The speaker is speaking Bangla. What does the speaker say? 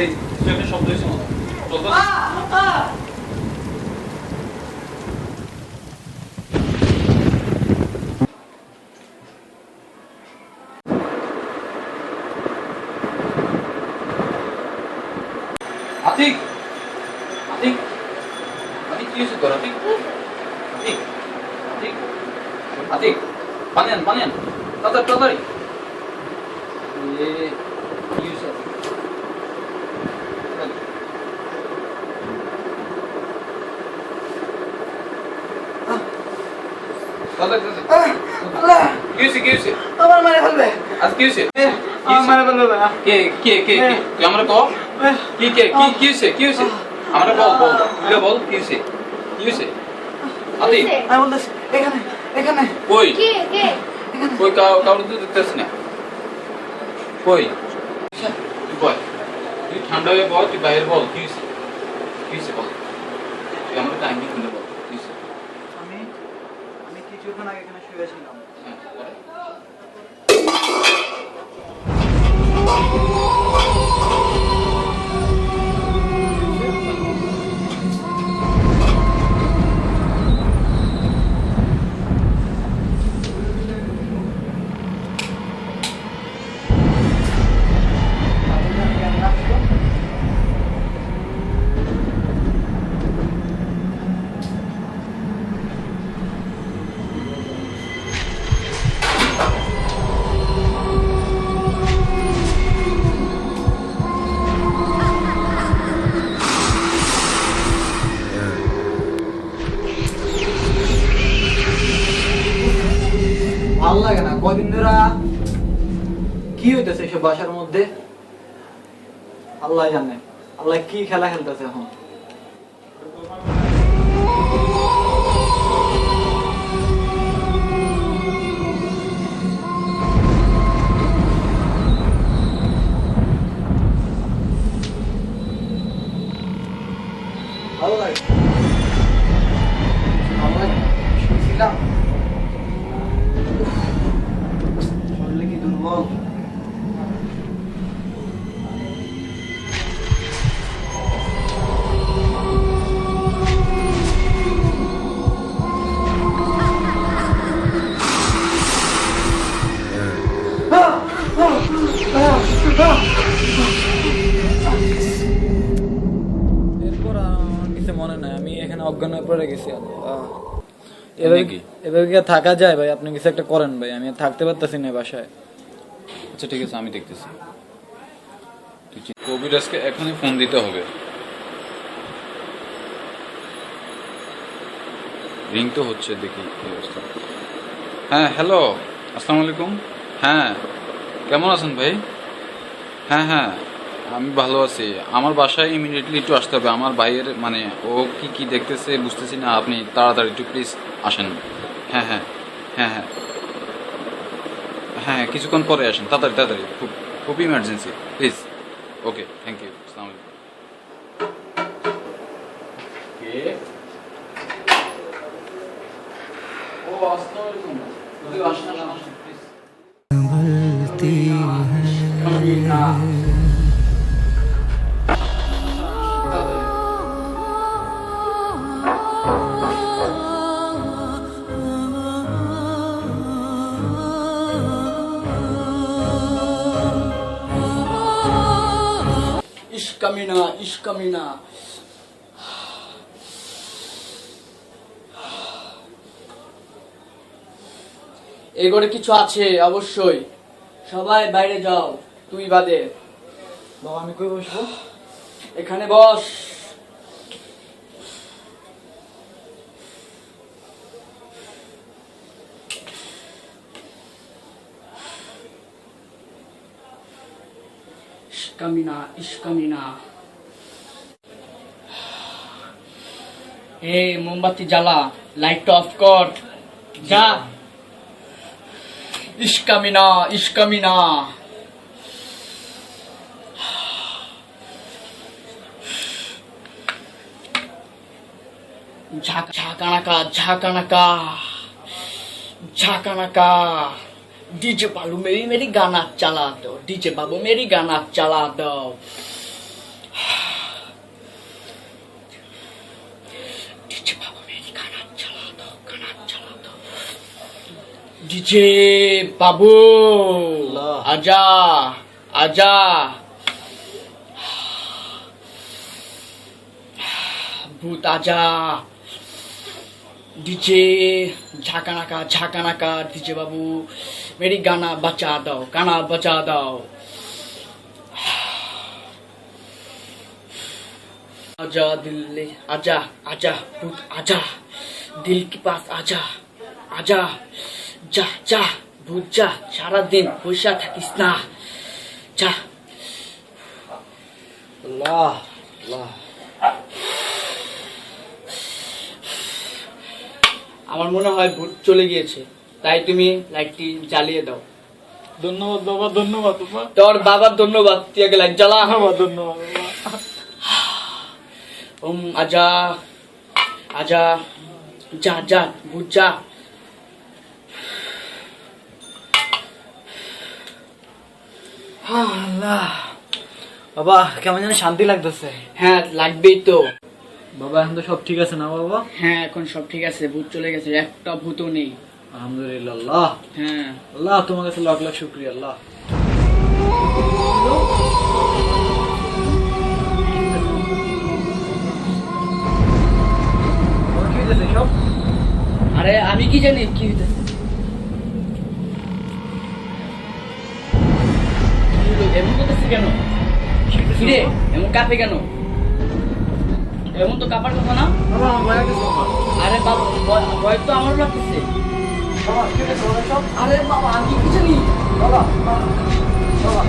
এই একটা শব্দ আতিক! আতিক! আতিক কি হয়েছে তোর? আতিক! আতিক! আতিক! আতিক! পানি আন তাড়াতাড়ি তাড়াতাড়ি এ কি হয়েছে আতিক তাড়াতাড়ি। তাড়াতাড়ি, তাড়াতাড়ি। আল্লাহ কি হয়েছে কি হয়েছে আমার মারে ফেলবে আজ কি আমার কে কে কে কে তুই আমরা কও? কি কে কি কি হয়েছে কি হয়েছে আমরা বল বল তুই বল কি হয়েছে কি হয়েছে আতিক আমি বলতেছি এখানে এখানে। কই? কে কে? কই কাউ কাউকে তো দেখতেছি না। কই? তুই বল। তুই ঠান্ডা হয়ে বল তুই বাইরে বল কি হয়েছে বল? তুই আমার টাইমিং শুনে বল কি আমি আমি কিছুক্ষণ আগে এখানে শুয়েছিলাম কি সে বাসার মধ্যে? আল্লাহ জানে। আল্লাহ কি খেলা খেলতেছে এখন? এরপর কিছু মনে নাই আমি এখানে অজ্ঞান হয়ে পড়ে গেছি। এভাবে? এভাবে কি থাকা যায় ভাই? আপনি কিছু একটা করেন ভাই আমি থাকতে পারতেছি না বাসায়। আচ্ছা ঠিক আছে আমি দেখতেছি। চি- কবিরাজকে এখনই ফোন দিতে হবে। রিং তো হচ্ছে দেখি অবস্থা। হ্যাঁ হ্যালো আসসালামু আলাইকুম। হ্যাঁ কেমন আছেন ভাই? হ্যাঁ হ্যাঁ আমি ভালো আছি। আমার বাসায় ইমিডিয়েটলি একটু আসতে হবে। আমার ভাইয়ের মানে ও কি কি দেখতেছে বুঝতেছি না। আপনি তাড়াতাড়ি একটু প্লিজ আসেন। হ্যাঁ হ্যাঁ হ্যাঁ হ্যাঁ। হ্যাঁ কিছুক্ষণ পরে আসেন। তাড়াতাড়ি তাড়াতাড়ি। খুব খুব emergency please okay thank you আসসালামু আলাইকুম ও আসসালামু আলাইকুম। আসেন আসেন আসেন প্লিজ ইস্কামিনা ইস্কামিনা এই ঘরে কিছু আছে অবশ্যই। সবাই বাইরে যাও। তুই বাদে। বাবা, আমি কই বসবো? এখানে বস। ইস্কামিনা ইস্কামিনা এ, মোমবাতি জ্বালা লাইটটা অফ কর যা। ইস্কামিনা ইস্কামিনা ঝাঁকানাকা ঝাঁকানাকা ঝাঁকানাকা। ডিজে বালু মেরি মেরি গানা চালা দাও ডিজে বাবু মেরি গানা চালা দাও ডিজে বাবু আজা আজা। ভূত আজা। ডিজে ঝাঁকানাকা ঝাঁকানাকা ডিজে বাবু, মেরি গানা বাঁচা দাও, গানা বাঁচা দাও। আজা দিল্লি আজা আজা, ভূত, আজা, দিল কি পাস আজা আজা, যা যা, ভূত, যা, সারাদিন পয়সা থাকিস না, যা। লা লা আমার মনে হয় ভূত চলে গিয়েছে। তাই তুমি লাইটটি জ্বালিয়ে দাও। ধন্যবাদ বাবা ধন্যবাদ বাবা। তোর বাবার ধন্যবাদ। তুই আগে লাইট জ্বালা। বাবা ধন্যবাদ ওম আজা আজা যা যা ভূত যা। আল্লাহ। বাবা কেমন যেন শান্তি লাগতেছে। হ্যাঁ লাগবেই তো। বাবা এখন তো সব ঠিক আছে না বাবা? হ্যাঁ এখন সব ঠিক আছে ভূত চলে গেছে একটা ভূতও নেই। আলহামদুলিল্লাহ আল্লাহ। হ্যাঁ। আল্লাহ তোমার কাছে লাখ লাখ শুক্রিয়া আল্লাহ। সব আরে আমি কি জানি কি হইতেছে? এমন করতেছে কেন? এমন কাঁপে কেন? এমন তো কাপার কথা না? আরে বাবা বয়স তো আমারও লাগতেছে। আরে বাবা আমি কিছু নি বাবা বাবা।